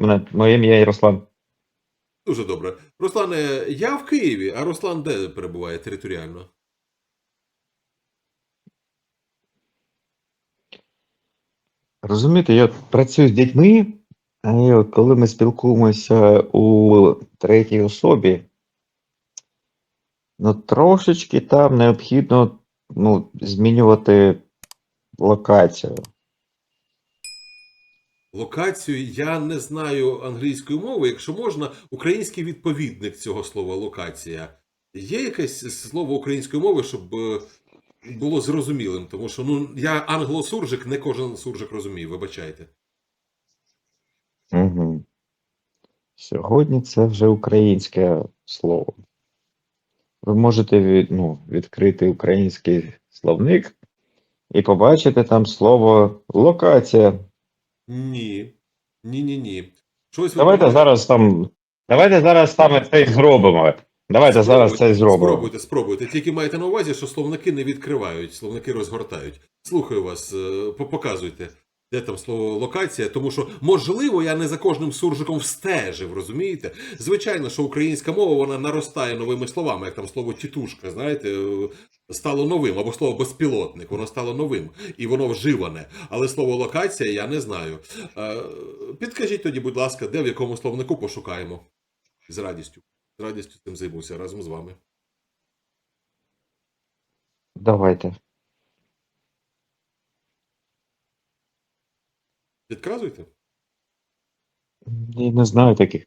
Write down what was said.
Мене, моє ім'я Ярослав. Дуже добре. Руслане, я в Києві, а Руслан де перебуває територіально? Розумієте, я працюю з дітьми, а і от коли ми спілкуємося у третій особі, ну трошечки там необхідно ну, змінювати локацію. Локацію я не знаю англійської мови. Якщо можна, український відповідник цього слова локація. Є якесь слово української мови, щоб е, було зрозумілим, тому що ну я англосуржик, не кожен суржик розуміє, вибачайте. Угу. Сьогодні це вже українське слово. Ви можете від, ну, відкрити український словник і побачити там слово локація. Ні. Ні, ні, ні. Щось Давайте ви... зараз там. Давайте зараз саме це і зробимо. Давайте зараз це і зробимо. Спробуйте, спробуйте. Тільки маєте на увазі, що словники не відкривають, словники розгортають. Слухаю вас, е, показуйте, де там слово локація, тому що, можливо, я не за кожним суржиком встежив, розумієте? Звичайно, що українська мова вона наростає новими словами, як там слово тітушка, знаєте, е, стало новим, або слово безпілотник, воно стало новим, і воно вживане. Але слово локація я не знаю. Е, Підкажіть тоді, будь ласка, де в якому словнику пошукаємо? З радістю. З радістю цим займуся разом з вами. Давайте. Підказуйте? Я не знаю таких.